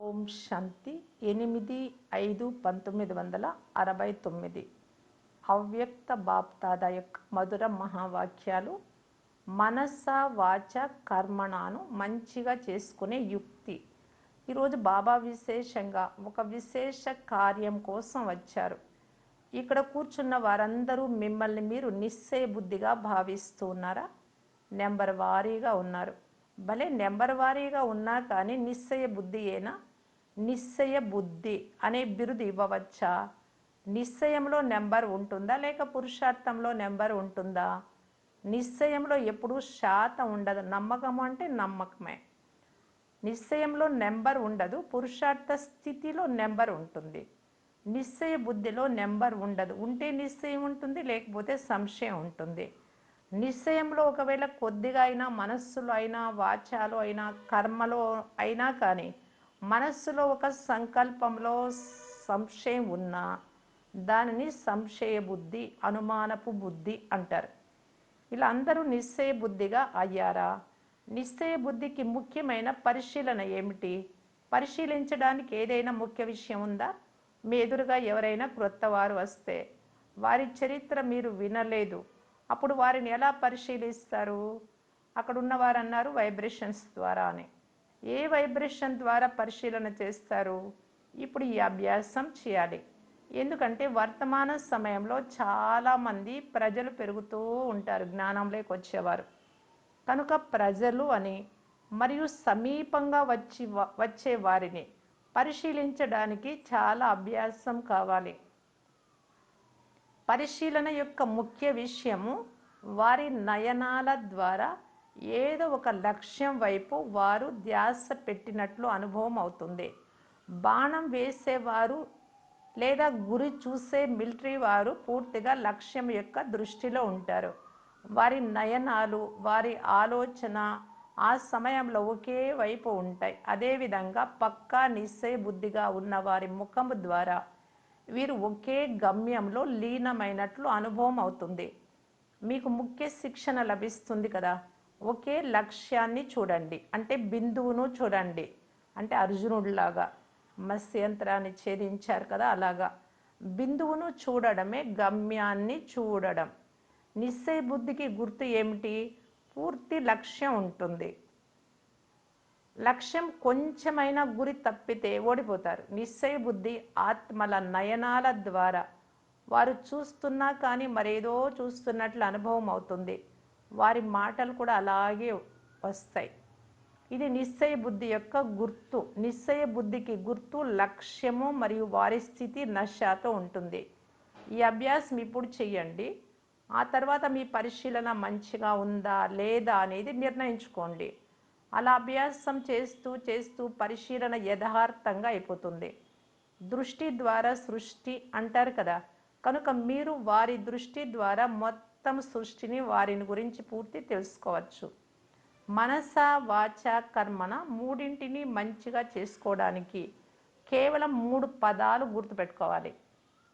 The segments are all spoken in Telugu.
ఓం శాంతి ఎనిమిది ఐదు పంతొమ్మిది వందల అరవై తొమ్మిది. అవ్యక్త బాప్తాదాయక్ యొక్క మధుర మహావాక్యాలు మనస వాచ కర్మణాను మంచిగా చేసుకునే యుక్తి. ఈరోజు బాబా విశేషంగా ఒక విశేష కార్యం కోసం వచ్చారు. ఇక్కడ కూర్చున్న వారందరూ మిమ్మల్ని మీరు నిశ్చయ బుద్ధిగా భావిస్తూ ఉన్నారా? నెంబర్ వారీగా ఉన్నారు. భలే నెంబర్ వారీగా ఉన్నా కానీ నిశ్చయ బుద్ధి ఏనా? నిశ్చయ బుద్ధి అనే బిరుదు ఇవ్వవచ్చా? నిశ్చయంలో నెంబర్ ఉంటుందా లేక పురుషార్థంలో నెంబర్ ఉంటుందా? నిశ్చయంలో ఎప్పుడూ శాతం ఉండదు. నమ్మకం అంటే నమ్మకమే. నిశ్చయంలో నెంబర్ ఉండదు. పురుషార్థ స్థితిలో నెంబర్ ఉంటుంది. నిశ్చయ బుద్ధిలో నెంబర్ ఉండదు. ఉంటే నిశ్చయం ఉంటుంది లేకపోతే సంశయం ఉంటుంది. నిశ్చయంలో ఒకవేళ కొద్దిగా అయినా మనస్సులో అయినా వాచాలో అయినా కర్మలో అయినా కానీ మనస్సులో ఒక సంకల్పంలో సంశయం ఉన్నా దానిని సంశయ బుద్ధి అనుమానపు బుద్ధి అంటారు. ఇలా అందరూ నిశ్చయ బుద్ధిగా అయ్యారా? నిశ్చయ బుద్ధికి ముఖ్యమైన పరిశీలన ఏమిటి? పరిశీలించడానికి ఏదైనా ముఖ్య విషయం ఉందా? మీ ఎదురుగా ఎవరైనా క్రొత్త వారు వస్తే వారి చరిత్ర మీరు వినలేదు అప్పుడు వారిని ఎలా పరిశీలిస్తారు? అక్కడ ఉన్నవారు అన్నారు వైబ్రేషన్స్ ద్వారా అని ఏ వైబ్రేషన్ ద్వారా పరిశీలన చేస్తారు? ఇప్పుడు ఈ అభ్యాసం చేయాలి. ఎందుకంటే వర్తమాన సమయంలో చాలామంది ప్రజలు పెరుగుతూ ఉంటారు జ్ఞానంలోకి వచ్చేవారు. కనుక ప్రజలు అని మరియు సమీపంగా వచ్చి వచ్చే వారిని పరిశీలించడానికి చాలా అభ్యాసం కావాలి. పరిశీలన యొక్క ముఖ్య విషయము వారి నయనాల ద్వారా ఏదో ఒక లక్ష్యం వైపు వారు ధ్యాస పెట్టినట్లు అనుభవం అవుతుంది. బాణం వేసేవారు లేదా గురి చూసే మిలిటరీ వారు పూర్తిగా లక్ష్యం యొక్క దృష్టిలో ఉంటారు. వారి నయనాలు వారి ఆలోచన ఆ సమయంలో ఒకే వైపు ఉంటాయి. అదేవిధంగా పక్కా నిశ్చయ బుద్ధిగా ఉన్న వారి ముఖము ద్వారా వీరు ఒకే గమ్యంలో లీనమైనట్లు అనుభవం అవుతుంది. మీకు ముఖ్య శిక్షణ లభిస్తుంది కదా. ఒకే లక్ష్యాన్ని చూడండి. అంటే బిందువును చూడండి. అంటే అర్జునుడిలాగా మత్స్యంత్రాన్ని ఛేదించారు కదా అలాగా. బిందువును చూడడమే గమ్యాన్ని చూడడం. నిశ్చయ బుద్ధికి గుర్తు ఏమిటి? పూర్తి లక్ష్యం ఉంటుంది. లక్ష్యం కొంచెమైనా గురి తప్పితే ఓడిపోతారు. నిశ్చయ బుద్ధి ఆత్మల నయనాల ద్వారా. వారు చూస్తున్నా కానీ మరేదో చూస్తున్నట్లు అనుభవం అవుతుంది. వారి మాటలు కూడా అలాగే వస్తాయి. ఇది నిశ్చయ బుద్ధి యొక్క గుర్తు. నిశ్చయ బుద్ధికి గుర్తు లక్ష్యము మరియు వారి స్థితి నశాతో ఉంటుంది. ఈ అభ్యాసం ఇప్పుడు చెయ్యండి. ఆ తర్వాత మీ పరిశీలన మంచిగా ఉందా లేదా అనేది నిర్ణయించుకోండి. అలా అభ్యాసం చేస్తూ చేస్తూ పరిశీలన యథార్థంగా అయిపోతుంది. దృష్టి ద్వారా సృష్టి అంటారు కదా. కనుక మీరు వారి దృష్టి ద్వారా మొత్తం సృష్టిని వారిని గురించి పూర్తి తెలుసుకోవచ్చు. మనస వాచ కర్మన మూడింటిని మంచిగా చేసుకోవడానికి కేవలం మూడు పదాలు గుర్తుపెట్టుకోవాలి.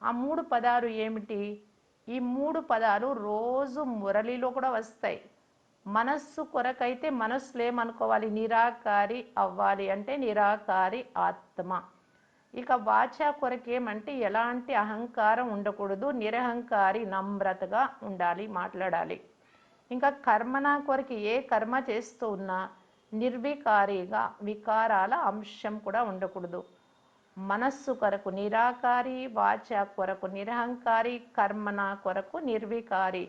ఆ మూడు పదాలు ఏమిటి? ఈ మూడు పదాలు రోజు మురళిలో కూడా వస్తాయి. మనస్సు కొరకైతే మనస్సులు ఏమనుకోవాలి? నిరాకారి అవ్వాలి అంటే నిరాకారి ఆత్మ. ఇక వాచ కొరకేమంటే ఎలాంటి అహంకారం ఉండకూడదు. నిరహంకారి నమ్రతగా ఉండాలి మాట్లాడాలి. ఇంకా కర్మన కొరకు ఏ కర్మ చేస్తూ ఉన్నా నిర్వికారిగా వికారాల అంశం కూడా ఉండకూడదు. మనస్సు కొరకు నిరాకారి వాచ కొరకు నిరహంకారి కర్మన కొరకు నిర్వికారి.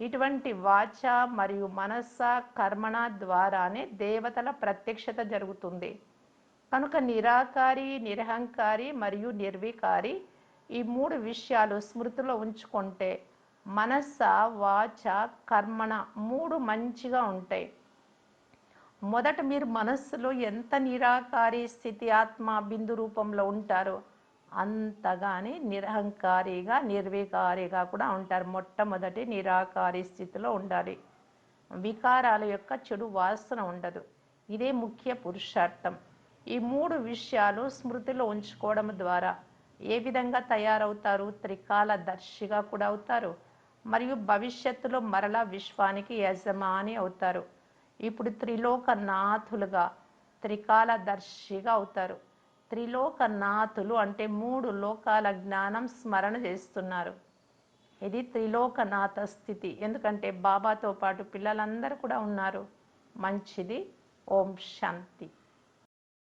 ఇటువంటి వాచ మరియు మనస్స కర్మణ ద్వారానే దేవతల ప్రత్యక్షత జరుగుతుంది. కనుక నిరాకారి నిరహంకారి మరియు నిర్వికారి ఈ మూడు విషయాలు స్మృతిలో ఉంచుకుంటే మనస్స వాచ కర్మణ మూడు మంచిగా ఉంటాయి. మొదట మీరు మనస్సులో ఎంత నిరాకారి స్థితి ఆత్మ బిందు రూపంలో ఉంటారో అంతగానే నిరహంకారిగా నిర్వికారిగా కూడా ఉంటారు. మొట్టమొదటి నిరాకారి స్థితిలో ఉండాలి. వికారాల యొక్క చెడు వాసన ఉండదు. ఇదే ముఖ్య పురుషార్థం. ఈ మూడు విషయాలు స్మృతిలో ఉంచుకోవడం ద్వారా ఏ విధంగా తయారవుతారు? త్రికాల దర్శిగా కూడా అవుతారు. మరియు భవిష్యత్తులో మరలా విశ్వానికి యజమాని అవుతారు. ఇప్పుడు త్రిలోకనాథులుగా త్రికాల దర్శిగా అవుతారు. త్రిలోకనాథులు అంటే మూడు లోకాల జ్ఞానం స్మరణ చేస్తున్నారు. ఇది త్రిలోకనాథ స్థితి. ఎందుకంటే బాబాతో పాటు పిల్లలందరూ కూడా ఉన్నారు. మంచిది. ఓం శాంతి.